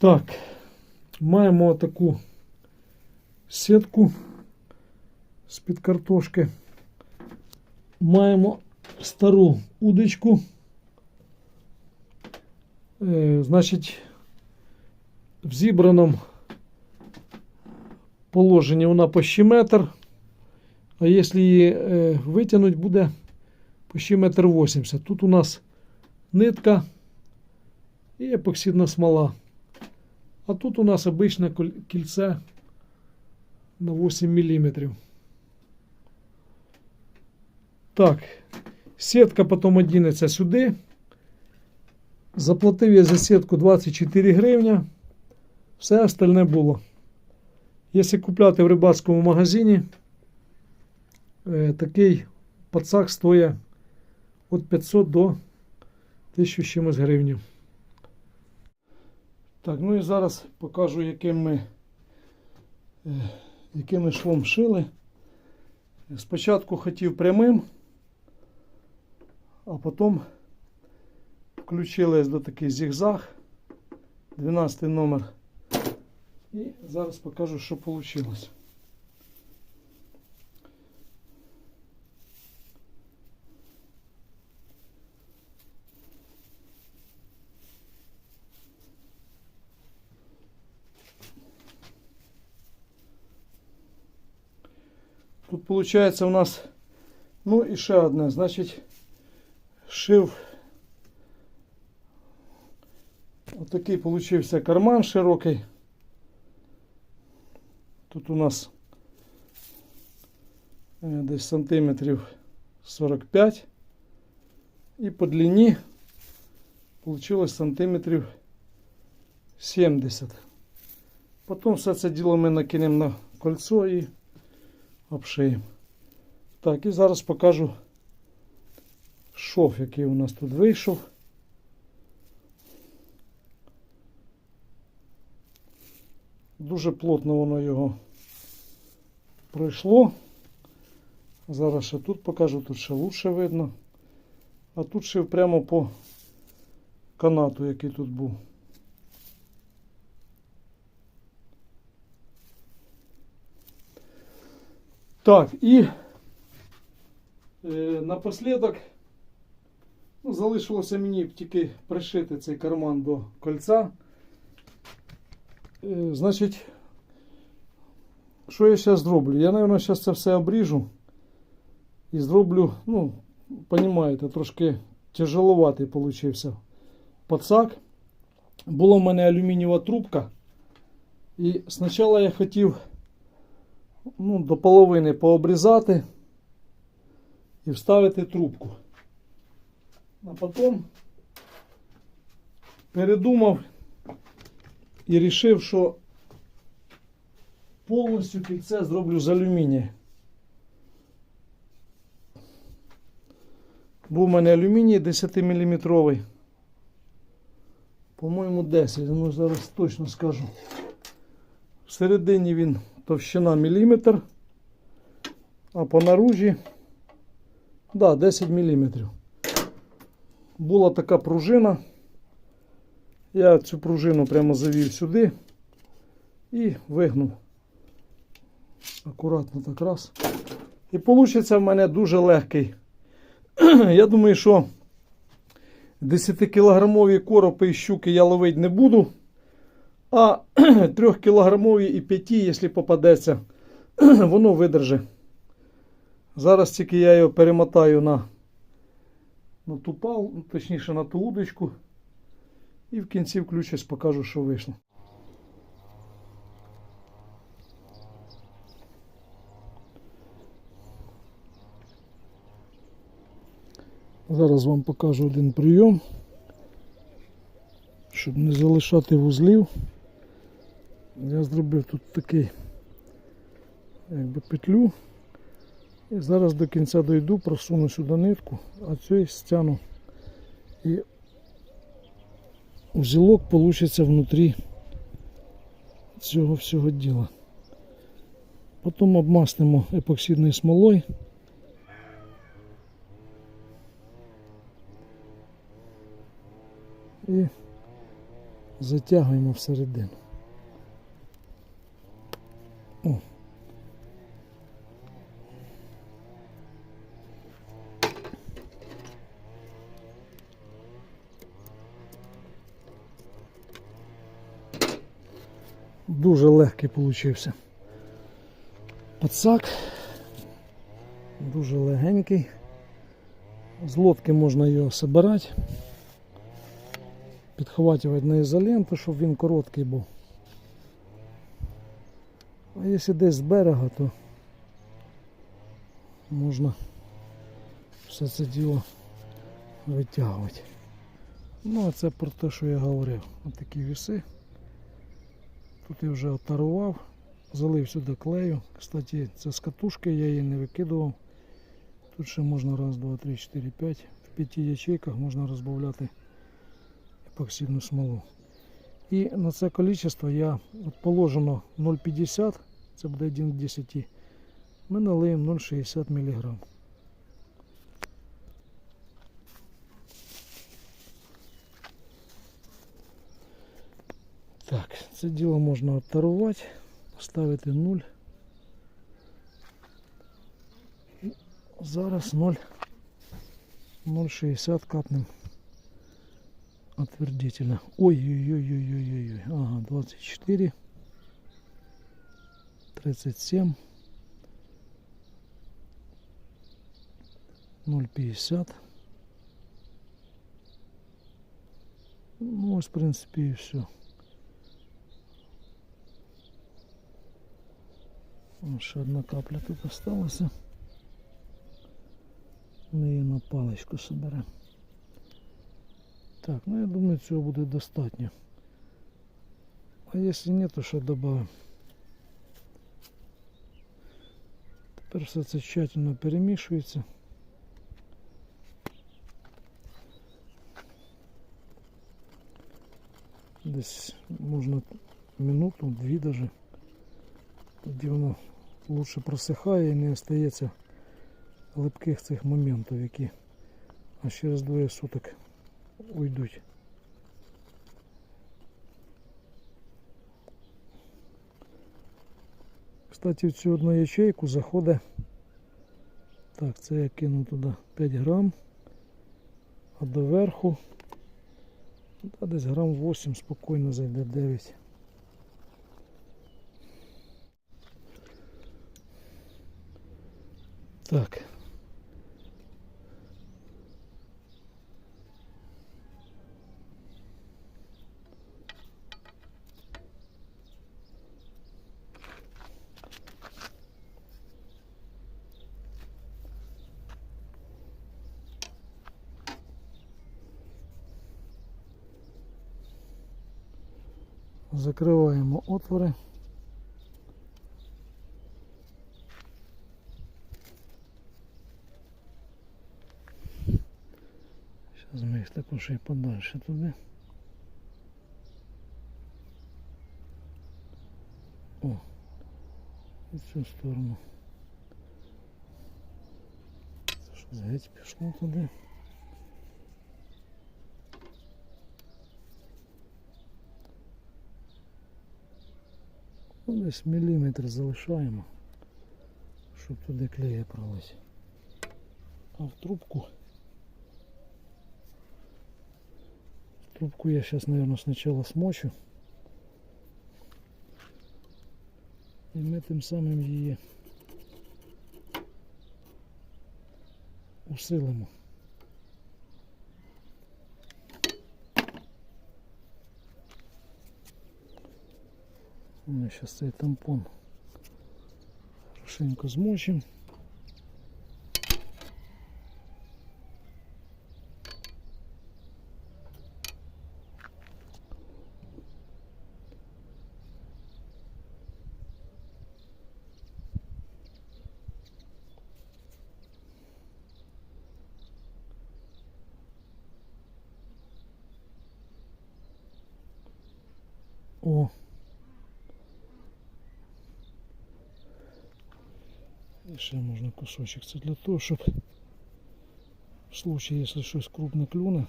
Так, маємо таку сітку з-під картошки. Маємо стару удочку. Е, значить, в зібраному положенні вона почти метр. А якщо її е, витягнути, буде почти метр 80. Тут у нас нитка і епоксидна смола. А тут у нас обичне кільце на 8 мм. Так, сітка потім одінеться сюди. Заплатив я за сітку 24 гривня. Все остальне було. Якщо купляти в рибацькому магазині, е, такий пацак стоїть від 500 до 1000 чимось гривень. Так, ну і зараз покажу, яким ми, е, яким ми швом шили. Спочатку хотів прямим, а потім включили до такий зігзаг, 12 номер. І зараз покажу, що вийшло. Тут виходить у нас, ну і ще одне, значить, шив. Отакий получився карман широкий. Тут у нас е, десь сантиметрів 45. І по длині получилось сантиметрів 70. Потім все це діло ми накинемо на кольцо і обшиємо. Так, і зараз покажу шов, який у нас тут вийшов. Дуже плотно воно його пройшло. Зараз ще тут покажу, тут ще лучше видно. А тут ще прямо по канату, який тут був. Так, і е, напослідок ну, залишилося мені тільки пришити цей карман до кольця. Е, значить, що я зараз зроблю? Я, мабуть, зараз це все обріжу і зроблю, ну, розумієте, трошки тяжеловатий получився пацак. Була в мене алюмінієва трубка. І спочатку я хотів Ну, до половини пообрізати і вставити трубку. А потім передумав і вирішив, що повністю кільце зроблю з алюмінія. Був у мене алюміній 10 мм. По-моєму, 10, ну зараз точно скажу. Всередині він товщина міліметр, а по наружі да, 10 мм. Була така пружина. Я цю пружину прямо завів сюди і вигнув. Акуратно так раз. І вийде в мене дуже легкий. Я думаю, що 10-кілограмові коропи і щуки я ловити не буду. А 3-кілограмові і 5, якщо попадеться, воно видерже. Зараз тільки я його перемотаю на, на ту пал, точніше на ту удочку. І в кінці включусь, покажу, що вийшло. Зараз вам покажу один прийом, щоб не залишати вузлів. Я зробив тут такий якби петлю. І зараз до кінця дойду, просуну сюди нитку, а цей стяну і узілок получится внутрі цього всього діла. Потім обмаснемо епоксидною смолою. І затягуємо всередину. О. Дуже легкий получився. Пацак. Дуже легенький. З лодки можна його собирати, підхватувати на ізоленту, щоб він короткий був. А якщо десь з берега, то можна все це діло витягувати. Ну а це про те, що я говорив. Ось такі віси. Тут я вже отарував, залив сюди клею. Кстати, це з катушки, я її не викидував. Тут ще можна раз, два, три, чотири, п'ять. В п'яти ячейках можна розбавляти епоксидну смолу. І на це кількість я от положено 0,50, це буде 1 к 10. Ми налиємо 0,60 мг. Так, це діло можна оттарувати, поставити 0. Зараз 0 0,60 капнем отвердительно. Ой-ой-ой-ой-ой-ой. Ага, 24 37 0,50 Ну, ось, в принципі, і все. Ось Ще одна капля тут осталася. Ми її на паличку соберемо. Так, ну я думаю, цього буде достатньо. А якщо ні, то що додамо. Тепер все це тщательно перемішується. Десь можна минуту, дві даже. Тоді воно лучше просихає і не остається липких цих моментів, які аж через двоє суток уйдуть. Кстати, в цю одну ячейку заходить. Так, це я кину туди 5 грам, а доверху та десь грам 8 спокійно зайде 9. Так. Закриваємо отвори. Зараз ми їх також і подальше туди. О, і цю сторону. Це щось геть пішло туди. Десь міліметр залишаємо, щоб туди клея пролить. А в трубку Трубку я сейчас, наверное, сначала смочу. І ми тим самим її усилимо. Ми зараз цей тампон хорошенько змочимо. О. ще можна кусочок. Це для того, щоб в случае, якщо щось крупне клюне,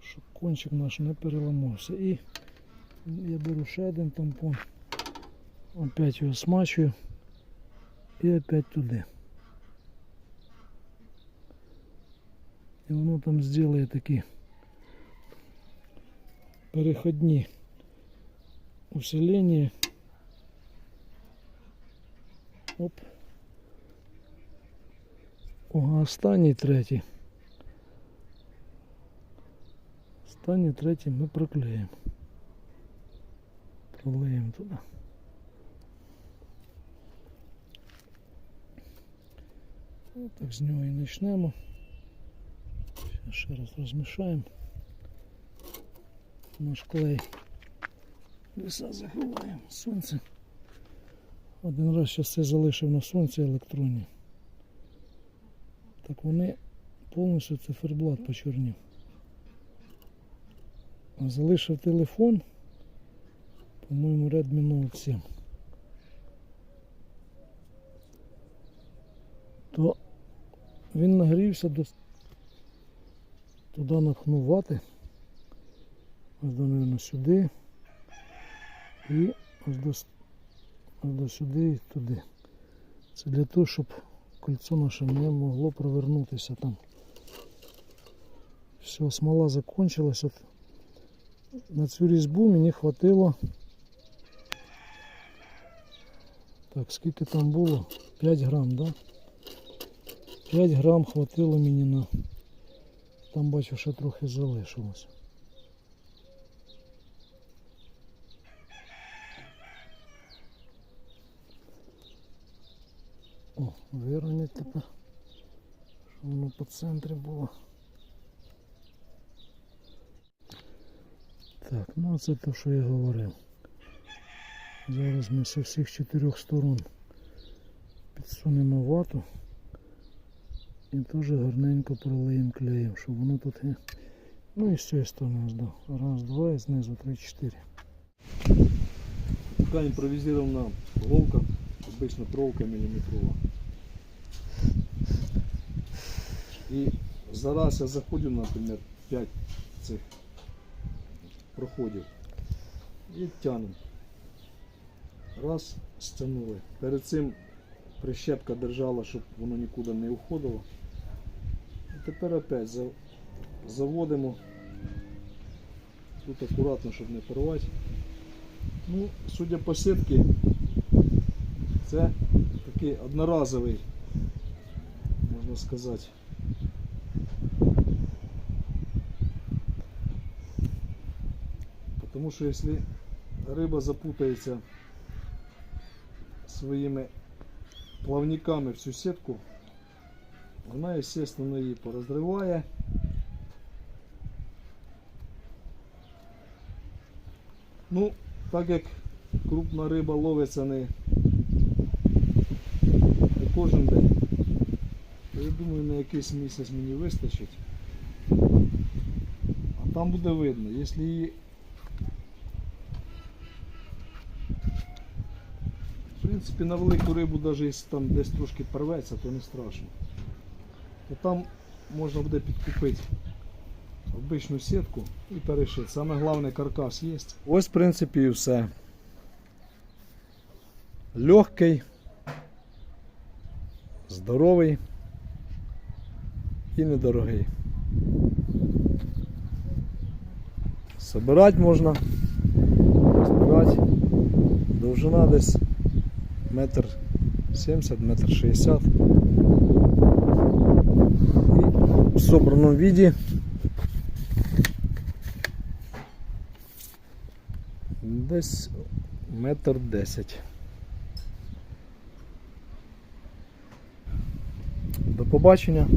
щоб кончик наш не переламався. І я беру ще один тампон, опять його смачую і опять туди. І воно там зробить такі переходні усилення. Оп. О, а останній третій. Останній третій ми проклеїмо. Пролеємо туди. Так з нього і почнемо. Зараз ще раз розмішаємо. Наш клей. Ліса заховаємо. Сонце. Один раз ще це залишив на сонці електронні. Так вони повністю циферблат почорнів. Залишив телефон, по-моєму, Redmi Note 7. То він нагрівся до туди напхнувати. Ось до, мабуть, сюди. І ось до, ось до сюди і туди. Це для того, щоб кольцо наше не могло провернутися там. Все, смола закончилась. От на цю різьбу мені хватило. Так, скільки там було? 5 грам, да? 5 грам хватило мені на. Там бачу, ще трохи залишилось. О, вирівнять тепер. Щоб воно по центрі було. Так, ну це те, що я говорив. Зараз ми з усіх чотирьох сторон підсунемо вату і теж гарненько пролиємо клеєм, щоб воно тут. Ну і з цієї сторони да. Раз, два і знизу три, чотири. Такая импровизированная головка, обычно проволока миллиметровая. И за раз я заходил, например, 5 цих проходів і тянем. Раз, стягнули. Перед цим прищепка держала, щоб воно нікуди не уходило. І тепер опять заводимо. Тут акуратно, щоб не порвати. Ну, судя по сітці, це такий одноразовий, можна сказати. Тому що якщо риба запутається своїми плавниками в цю сітку, вона, естественно, її порозриває. Ну, так як крупна риба ловиться не, не кожен день, то я думаю, на якийсь місяць мені вистачить. А там буде видно, якщо її принципі на велику рибу, навіть якщо там десь трошки порветься, то не страшно. То там можна буде підкупити обичну сітку і перешити. Саме головне каркас є. Ось в принципі і все. Легкий, здоровий і недорогий. Собирати можна, збирати. Довжина десь метр 70, метр 60. І в собранном виде десь метр десять. До побачення.